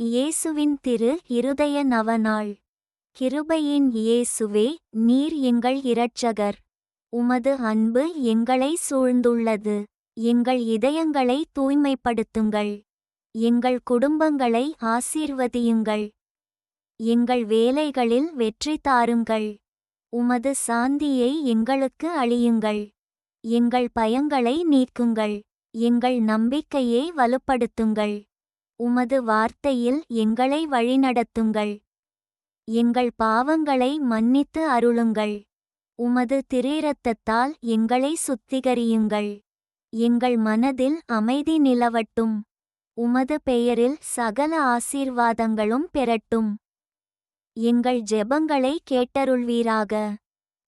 இயேசுவின் திரு இருதய நவநாள். கிருபையின் இயேசுவே நீர் எங்கள் இரட்சகர். உமது அன்பு எங்களை சூழ்ந்துள்ளது. எங்கள் இதயங்களை தூய்மைப்படுத்துங்கள். எங்கள் குடும்பங்களை ஆசீர்வதியுங்கள். எங்கள் வேலைகளில் வெற்றி தாருங்கள். உமது சாந்தியை எங்களுக்கு அளியுங்கள். எங்கள் பயங்களை நீக்குங்கள். எங்கள் நம்பிக்கையை வலுப்படுத்துங்கள். உமது வார்த்தையில் எங்களை வழிநடத்துங்கள். எங்கள் பாவங்களை மன்னித்து அருளுங்கள். உமது திரீரத்தத்தால் எங்களை சுத்திகரியுங்கள். எங்கள் மனதில் அமைதி நிலவட்டும். உமது பெயரில் சகல ஆசீர்வாதங்களும் பெறட்டும் எங்கள் ஜெபங்களை கேட்டருள்வீராக.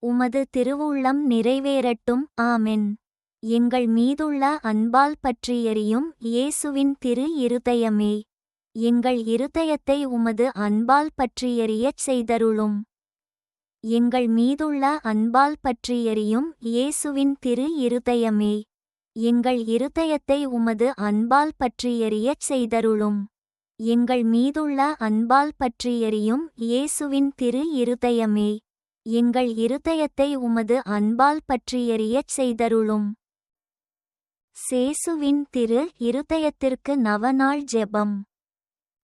உமது திருவுள்ளம் நிறைவேறட்டும். ஆமென். எங்கள் மீதுள்ள அன்பால் பற்றி இயேசுவின் திரு இருதயமே. எங்கள் இருதயத்தை உமது அன்பால் பற்றி செய்தருளும். எங்கள் மீதுள்ள அன்பால் பற்றி இயேசுவின் திரு இருதயமே. எங்கள் இருதயத்தை உமது அன்பால் பற்றி செய்தருளும். எங்கள் மீதுள்ள அன்பால் பற்றி இயேசுவின் திரு இருதயமே. எங்கள் இருதயத்தை உமது அன்பால் பற்றி செய்தருளும். சேசுவின் திரு இருதயத்திற்கு நவநாள் ஜெபம்.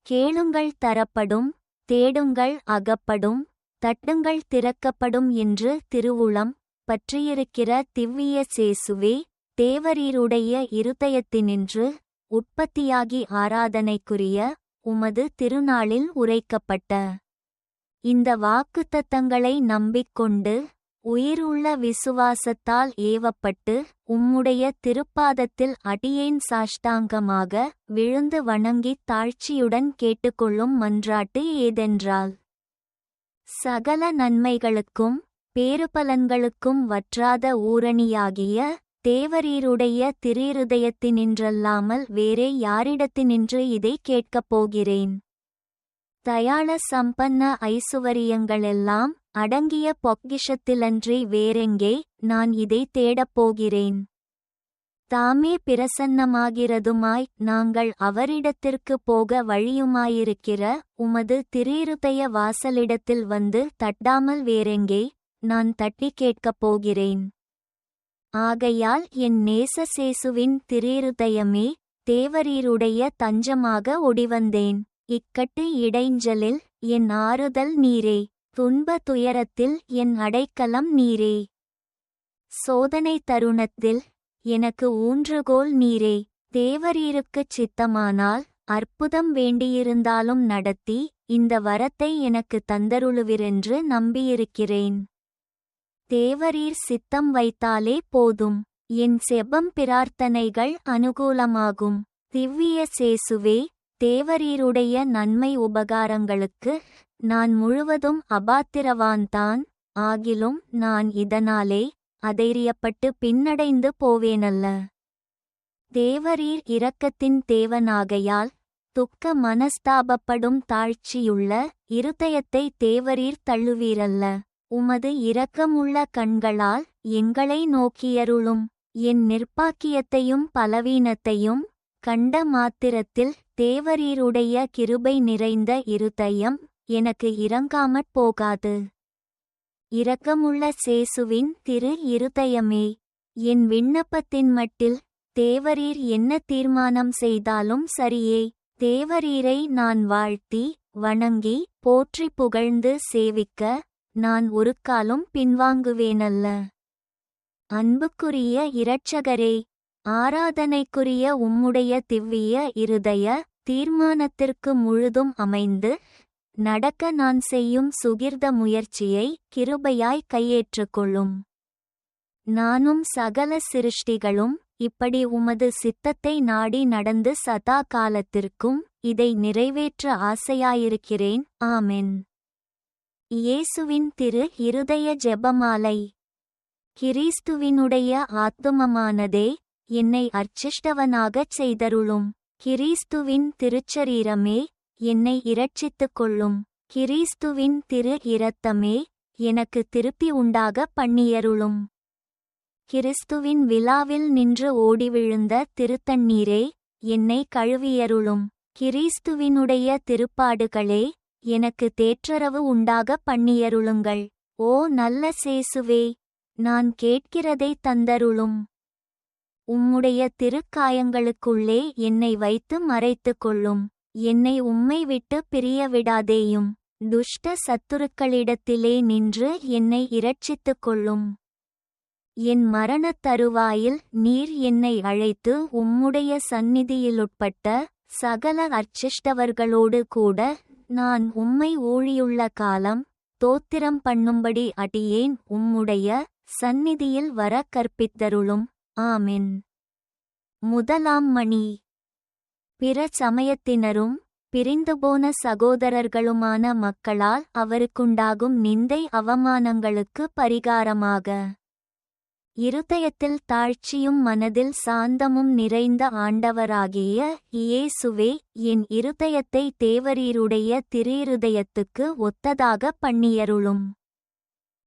கேளுங்கள் தரப்படும் தேடுங்கள் அகப்படும் தட்டுங்கள் திறக்கப்படும் என்று திருவுளம் பற்றியிருக்கிற திவ்விய சேசுவே தேவரீருடைய இருதயத்தினின்று உற்பத்தியாகி ஆராதனைக்குரிய உமது திருநாளில் உரைக்கப்பட்ட இந்த வாக்குத்தத்தங்களை நம்பிக்கொண்டு உயிருள்ள விசுவாசத்தால் ஏவப்பட்டு உம்முடைய திருப்பாதத்தில் அடியேன் சாஷ்டாங்கமாக விழுந்து வணங்கித் தாழ்ச்சியுடன் கேட்டுக்கொள்ளும் மன்றாட்டு ஏதென்றால். சகல நன்மைகளுக்கும் பேறுபலன்களுக்கும் வற்றாத ஊரணியாகிய தேவரீருடைய திரிருதயத்தினின்றல்லாமல் வேறே யாரிடத்தினின்று இதை கேட்கப் போகிறேன். தயாள சம்பன்ன ஐசுவரியங்களெல்லாம் அடங்கிய பொக்கிஷத்திலன்றி வேறெங்கே நான் இதை தேடப் போகிறேன். தாமே பிரசன்னமாகிறதுமாய் நாங்கள் அவரிடத்திற்கு போக வழியுமாயிருக்கிற உமது திரீருதய வாசலிடத்தில் வந்து தட்டாமல் வேறெங்கே நான் தட்டி கேட்கப் போகிறேன். ஆகையால் என் நேசசேசுவின் திரீருதயமே தேவரீருடைய தஞ்சமாக ஒடிவந்தேன். இக்கட்டு இடைஞ்சலில் என் ஆறுதல் நீரே துன்ப துயரத்தில் என் அடைக்கலம் நீரே. சோதனை தருணத்தில் எனக்கு ஊன்றுகோல் நீரே. தேவரீருக்குச் சித்தமானால் அற்புதம் வேண்டியிருந்தாலும் நடத்தி இந்த வரத்தை எனக்கு தந்தருளுவிரென்று நம்பியிருக்கிறேன். தேவரீர் சித்தம் வைத்தாலே போதும். என் செபம் பிரார்த்தனைகள் அனுகூலமாகும். திவ்விய சேசுவே தேவரீருடைய நன்மை உபகாரங்களுக்கு நான் முழுவதும் அபாத்திரவான்தான். ஆகிலும் நான் இதனாலே அதைரியப்பட்டு பின்னடைந்து போவேனல்ல. தேவரீர் இரக்கத்தின் தேவனாகையால் துக்க மனஸ்தாபப்படும் தாழ்ச்சியுள்ள இருதயத்தை தேவரீர் தள்ளுவீரல்ல. உமது இரக்கமுள்ள கண்களால் எங்களை நோக்கியருளும். என் நிர்ப்பாக்கியத்தையும் பலவீனத்தையும் கண்ட மாத்திரத்தில் தேவரீருடைய கிருபை நிறைந்த இருதயம் எனக்கு இறங்காமற் போகாது. இரக்கமுள்ள சேசுவின் திரு இருதயமே என் விண்ணப்பத்தின் மட்டில் தேவரீர் என்ன தீர்மானம் செய்தாலும் சரியே. தேவரீரை நான் வாழ்த்தி வணங்கி போற்றி புகழ்ந்து சேவிக்க நான் ஒரு காலும் பின்வாங்குவேனல்ல. அன்புக்குரிய இரட்சகரே ஆராதனைக்குரிய உம்முடைய திவ்விய இருதய தீர்மானத்திற்கு முழுதும் அமைந்து நடக்க நான் செய்யும் சுகிர்த முயற்சியை கிருபையாய் கையேற்றுக்கொள்ளும். நானும் சகல சிருஷ்டிகளும் இப்படி உமது சித்தத்தை நாடி நடந்து சதா காலத்திற்கும் இதை நிறைவேற்ற ஆசையாயிருக்கிறேன். ஆமென். இயேசுவின் திரு இருதய ஜெபமாலை. கிறிஸ்துவினுடைய ஆத்துமமானதே என்னை அர்ச்சிஷ்டவனாகச் செய்தருளும். கிறிஸ்துவின் திருச்சரீரமே என்னை இரட்சித்துக் கொள்ளும் கிறிஸ்துவின் திரு இரத்தமே எனக்கு திருப்பி உண்டாக பண்ணியருளும். கிறிஸ்துவின் விழாவில் நின்று ஓடி விழுந்த திருத்தண்ணீரே என்னை கழுவியருளும். கிறிஸ்துவினுடைய திருப்பாடுகளே எனக்கு தேற்றரவு உண்டாக பண்ணியருளுங்கள். ஓ நல்ல சேசுவே நான் கேட்கிறதை தந்தருளும். உம்முடைய திருக்காயங்களுக்குள்ளே என்னை வைத்து மறைத்துக் கொள்ளும். என்னை உம்மை விட்டு பிரிய விடாதேயும். துஷ்ட சத்துருக்களிடத்திலே நின்று என்னை இரட்சித்துக் கொள்ளும். என் மரணத் தருவாயில் நீர் என்னை அழைத்து உம்முடைய சந்நிதியிலுட்பட்ட சகல அர்ச்சிஷ்டவர்களோடு கூட நான் உம்மை ஊழியுள்ள காலம் தோத்திரம் பண்ணும்படி அடியேன் உம்முடைய சந்நிதியில் வர கற்பித்தருளும். ஆமின். முதலாம் மணி. பிற சமயத்தினரும் பிரிந்துபோன சகோதரர்களுமான மக்களால் அவருக்குண்டாகும் நிந்தை அவமானங்களுக்கு பரிகாரமாக. இருதயத்தில் தாழ்ச்சியும் மனதில் சாந்தமும் நிறைந்த ஆண்டவராகிய இயேசுவே என் இருதயத்தை தேவரீருடைய திரிருதயத்துக்கு ஒத்ததாக பண்ணியருளும்.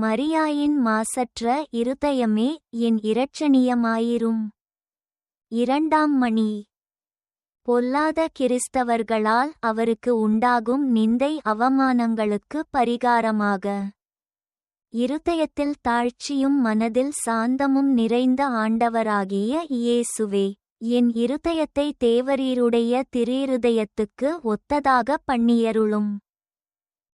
மரியாயின் மாசற்ற இருதயமே என் இரட்சணியமாயிரும். இரண்டாம் மணி. பொல்லாத கிறிஸ்தவர்களால் அவருக்கு உண்டாகும் நிந்தை அவமானங்களுக்கு பரிகாரமாக. இருதயத்தில் தாழ்ச்சியும் மனதில் சாந்தமும் நிறைந்த ஆண்டவராகிய இயேசுவே என் இருதயத்தை தேவரீருடைய திரீருதயத்துக்கு ஒத்ததாக பண்ணியருளும்.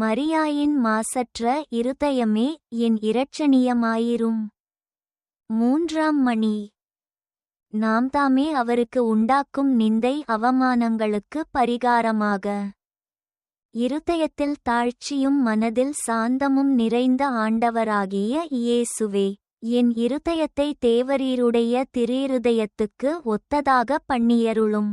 மரியாயின் மாசற்ற இருதயமே என் இரட்சணியமாயிரும். மூன்றாம் மணி. நாம் தாமே அவருக்கு உண்டாக்கும் நிந்தை அவமானங்களுக்கு பரிகாரமாக. இருதயத்தில் தாழ்ச்சியும் மனதில் சாந்தமும் நிறைந்த ஆண்டவராகிய இயேசுவே என் இருதயத்தை தேவரீருடைய திரீருதயத்துக்கு ஒத்ததாக பண்ணியருளும்.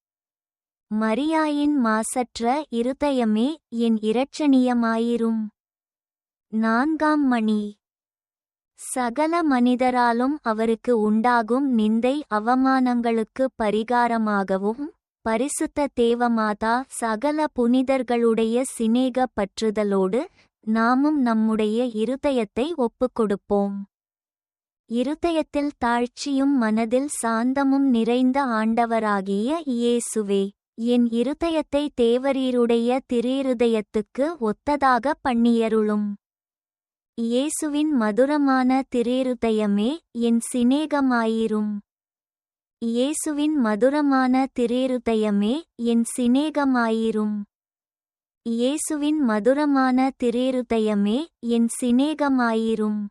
மரியாயின் மாசற்ற இருதயமே என் இரட்சணியமாயிரும். நான்காம் மணி. சகல மனிதராலும் அவருக்கு உண்டாகும் நிந்தை அவமானங்களுக்கு பரிகாரமாகவும் பரிசுத்த தேவமாதா சகல புனிதர்களுடைய சிநேக பற்றுதலோடு நாமும் நம்முடைய இருதயத்தை ஒப்புக்கொடுப்போம். இருதயத்தில் தாழ்ச்சியும் மனதில் சாந்தமும் நிறைந்த ஆண்டவராகிய இயேசுவே. என் இருதயத்தை தேவரீருடைய திரீருதயத்துக்கு ஒத்ததாக பண்ணியருளும். இயேசுவின் மதுரமான திரேருதயமே என் சிநேகமாயிரும். இயேசுவின் மதுரமான திரேருதயமே என் சிநேகமாயிரும். இயேசுவின் மதுரமான திரேருதயமே என் சிநேகமாயிரும்.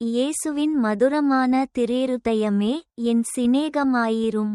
இயேசுவின் மதுரமான திரேருதயமே என் சிநேகமாயிரும்.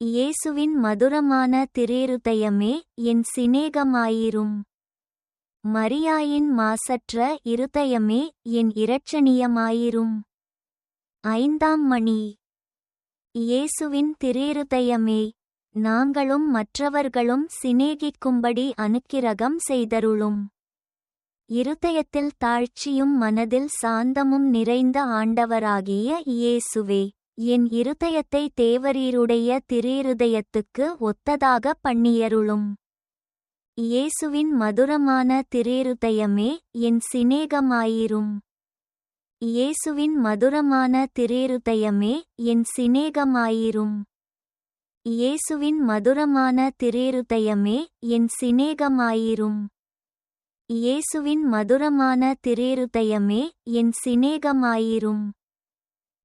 இயேசுவின் மதுரமான திரேருதயமே என் சிநேகமாயிரும். மரியாயின் மாசற்ற இருதயமே என் இரட்சணியமாயிரும். ஐந்தாம் மணி. இயேசுவின் திரேருதயமே நாங்களும் மற்றவர்களும் சிநேகிக்கும்படி அனுக்கிரகம் செய்தருளும். இருதயத்தில் தாழ்ச்சியும் மனதில் சாந்தமும் நிறைந்த ஆண்டவராகிய இயேசுவே. என் இருதயத்தை தேவரீருடைய திரேருதயத்துக்கு ஒத்ததாக பண்ணியருளும். இயேசுவின் மதுரமான திரேருதயமே என் சிநேகமாயிரும். இயேசுவின் மதுரமான திரேருதயமே என் சிநேகமாயிரும். இயேசுவின் மதுரமான திரேருதயமே என் சிநேகமாயிரும். இயேசுவின் மதுரமான திரேருதயமே என் சிநேகமாயிரும்.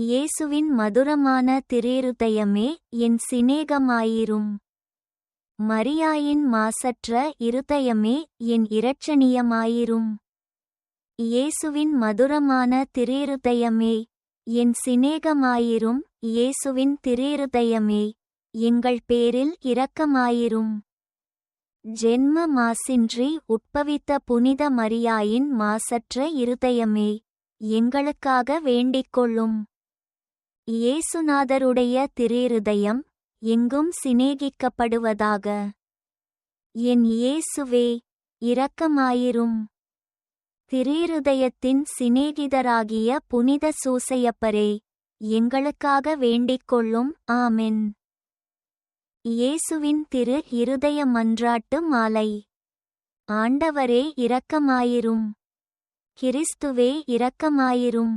இயேசுவின் மதுரமான திரேருதயமே என் சிநேகமாயிரும். மரியாயின் மாசற்ற இருதயமே என் இரட்சணியமாயிரும். இயேசுவின் மதுரமான திரேருதயமே என் சிநேகமாயிரும். இயேசுவின் திரேருதயமே எங்கள் பேரில் இரக்கமாயிரும். ஜென்ம மாசின்றி உட்பவித்த புனித மரியாயின் மாசற்ற இருதயமே எங்களுக்காக வேண்டிக்கொள்ளும் இயேசுநாதருடைய திரிருதயம் எங்கும் சிநேகிக்கப்படுவதாக. என் இயேசுவே இரக்கமாயிரும். திரிருதயத்தின் சிநேகிதராகிய புனித சூசையப்பரே எங்களுக்காக வேண்டிக்கொள்ளும் ஆமென். இயேசுவின் திரு இருதய மன்றாட்டு மாலை. ஆண்டவரே இரக்கமாயிரும். கிறிஸ்துவே இரக்கமாயிரும்.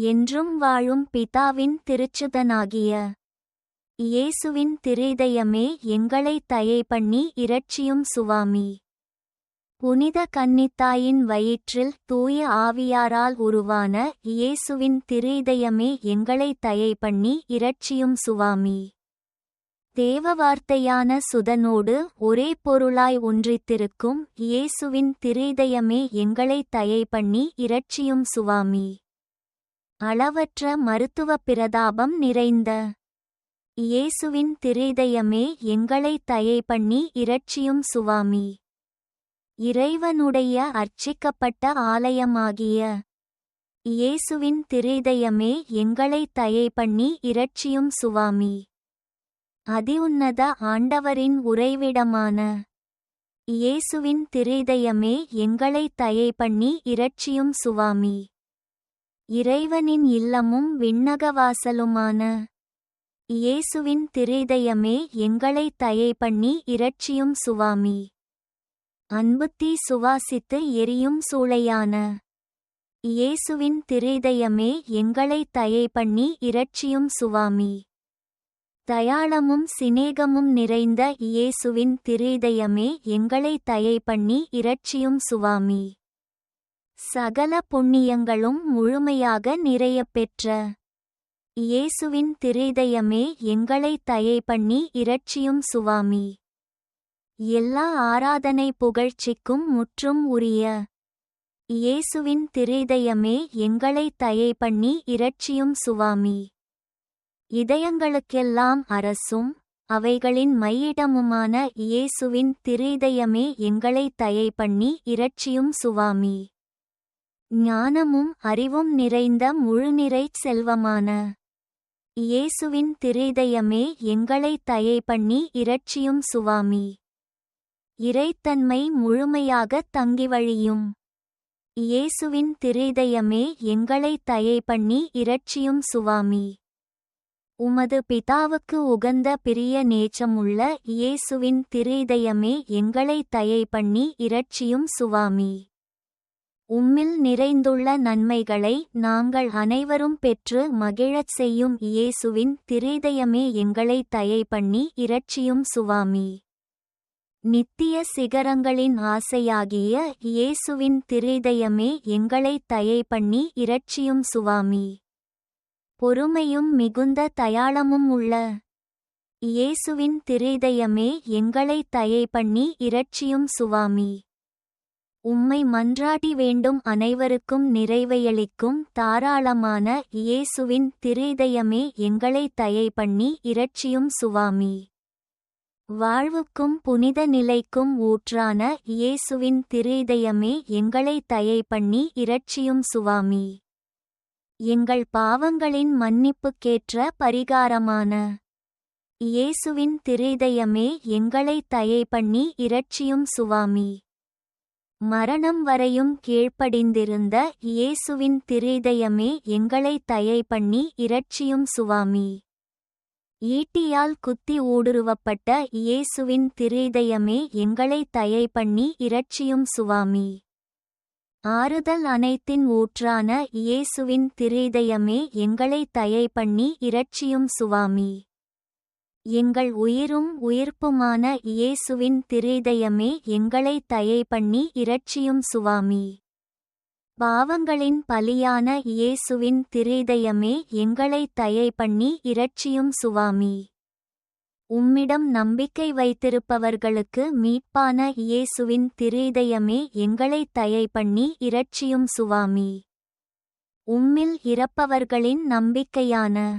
என்றும் வாழும் பிதாவின் திருச்சுதனாகிய இயேசுவின் திரிதயமே எங்களை தயை பண்ணி இரட்சியும் சுவாமி. புனித கன்னித்தாயின் வயிற்றில் தூய ஆவியாரால் உருவான இயேசுவின் திரிதயமே எங்களை தயை பண்ணி இரட்சியும் சுவாமி. தேவவார்த்தையான சுதனோடு ஒரே பொருளாய் ஒன்றித்திருக்கும் இயேசுவின் திரிதயமே எங்களை தயை பண்ணி இரட்சியும் சுவாமி. அளவற்ற மருத்துவ பிரதாபம் நிறைந்த இயேசுவின் திரிதயமே எங்களை தயை பண்ணி இரட்சியும் சுவாமி. இறைவனுடைய அர்ச்சிக்கப்பட்ட ஆலயமாகிய இயேசுவின் திரிதயமே எங்களை தயை பண்ணி இரட்சியும் சுவாமி. அதிஉன்னத ஆண்டவரின் உறைவிடமான இயேசுவின் திரிதயமே எங்களை தயை பண்ணி இரட்சியும் சுவாமி. இறைவனின் இல்லமும் விண்ணகவாசலுமான இயேசுவின் திரிதயமே எங்களை தயை பண்ணி இரட்சியும் சுவாமி. அன்புத்தீ சுவாசித்து எரியும் சூளையான இயேசுவின் திரிதயமே எங்களை தயை பண்ணி இரட்சியும் சுவாமி. தயாளமும் சிநேகமும் நிறைந்த இயேசுவின் திரிதயமே எங்களை தயை பண்ணி இரட்சியும் சுவாமி. சகல புண்ணியங்களும் முழுமையாக நிறையப் பெற்ற இயேசுவின் திரிதயமே எங்களை தயை பண்ணி இரட்சியும் சுவாமி. எல்லா ஆராதனை புகழ்ச்சிக்கும் முற்றும் உரிய இயேசுவின் திரிதயமே எங்களை தயை பண்ணி இரட்சியும் சுவாமி. இதயங்களுக்கெல்லாம் அரசும் அவைகளின் மையிடமுமான இயேசுவின் திரிதயமே எங்களை தயை பண்ணி இரட்சியும் சுவாமி. ஞானமும் அறிவும் நிறைந்த முழுநிறைச் செல்வமான இயேசுவின் திரிதயமே எங்களை தயை பண்ணி இரட்சியும் சுவாமி. இறைத்தன்மை முழுமையாக தங்கி வழியும் இயேசுவின் திரிதயமே எங்களை தயை பண்ணி இரட்சியும் சுவாமி. உமது பிதாவுக்கு உகந்த பிரிய நேச்சமுள்ள இயேசுவின் திரிதயமே எங்களை தயை பண்ணி இரட்சியும் சுவாமி. உம்மில் நிறைந்துள்ள நன்மைகளை நாங்கள் அனைவரும் பெற்று மகிழச் செய்யும் இயேசுவின் திரிதயமே எங்களை தயை பண்ணி இரட்சியும் சுவாமி. நித்திய சிகரங்களின் ஆசையாகிய இயேசுவின் திரிதயமே எங்களை தயை பண்ணி இரட்சியும் சுவாமி. பொறுமையும் மிகுந்த தயாளமும் உள்ள இயேசுவின் திரிதயமே எங்களை தயை பண்ணி இரட்சியும் சுவாமி. உம்மை மன்றாடி வேண்டும் அனைவருக்கும் நிறைவையளிக்கும் தாராளமான இயேசுவின் திரிதயமே எங்களை தயை பண்ணி இரட்சியும் சுவாமி. வாழ்வுக்கும் புனித நிலைக்கும் ஊற்றான இயேசுவின் திரிதயமே எங்களை தயை பண்ணி இரட்சியும் சுவாமி. எங்கள் பாவங்களின் மன்னிப்புக்கேற்ற பரிகாரமான இயேசுவின் திரிதயமே எங்களை தயை பண்ணி இரட்சியும் சுவாமி. மரணம் வரையும் கீழ்ப்படிந்திருந்த இயேசுவின் திரிதயமே எங்களை தயை பண்ணி இரட்சியும் சுவாமி. ஈட்டியால் குத்தி ஊடுருவப்பட்ட இயேசுவின் திரிதயமே எங்களை தயை பண்ணி இரட்சியும் சுவாமி. ஆறுதல் அனைத்தின் ஊற்றான இயேசுவின் திரிதயமே எங்களை தயை பண்ணி இரட்சியும் சுவாமி. எங்கள் உயிரும் உயிர்ப்புமான இயேசுவின் திரிதயமே எங்களை தயை பண்ணி இரட்சியும் சுவாமி. பாவங்களின் பலியான இயேசுவின் திரிதயமே எங்களை தயை பண்ணி இரட்சியும் சுவாமி. உம்மிடம் நம்பிக்கை வைத்திருப்பவர்களுக்கு மீட்பான இயேசுவின் திரிதயமே எங்களை தயை பண்ணி இரட்சியும் சுவாமி. உம்மில் இறப்பவர்களின் நம்பிக்கையான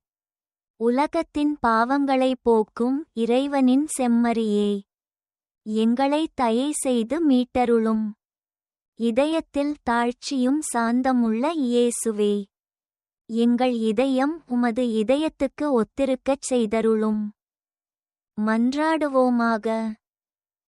உலகத்தின் பாவங்களை போக்கும் இறைவனின் செம்மறியே. எங்களை தயை செய்து மீட்டருளும். இதயத்தில் தாழ்ச்சியும் சாந்தமுள்ள இயேசுவே. எங்கள் இதயம் உமது இதயத்துக்கு ஒத்திருக்கச் செய்தருளும். மன்றாடுவோமாக.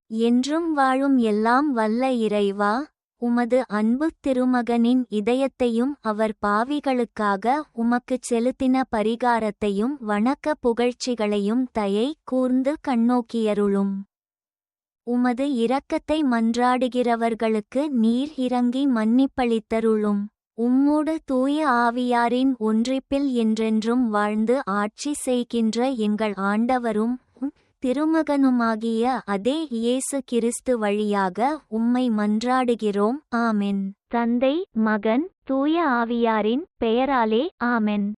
என்றும் வாழும் எல்லாம் வல்ல இறைவா உமது அன்பு திருமகனின் இதயத்தையும் அவர் பாவிகளுக்காக உமக்குச் செலுத்தின பரிகாரத்தையும் வணக்க புகழ்ச்சிகளையும் தயை கூர்ந்து கண்ணோக்கியருளும். உமது இரக்கத்தை மன்றாடுகிறவர்களுக்கு நீர் இறங்கி மன்னிப்பளித்தருளும். உம்மோடு தூய ஆவியாரின் ஒன்றிப்பில் என்றென்றும் வாழ்ந்து ஆட்சி செய்கின்ற எங்கள் ஆண்டவரும் திருமகனுமாகிய அதே இயேசு கிறிஸ்து வழியாக உம்மை மன்றாடுகிறோம். ஆமென். தந்தை மகன் தூய ஆவியாரின் பெயராலே ஆமென்.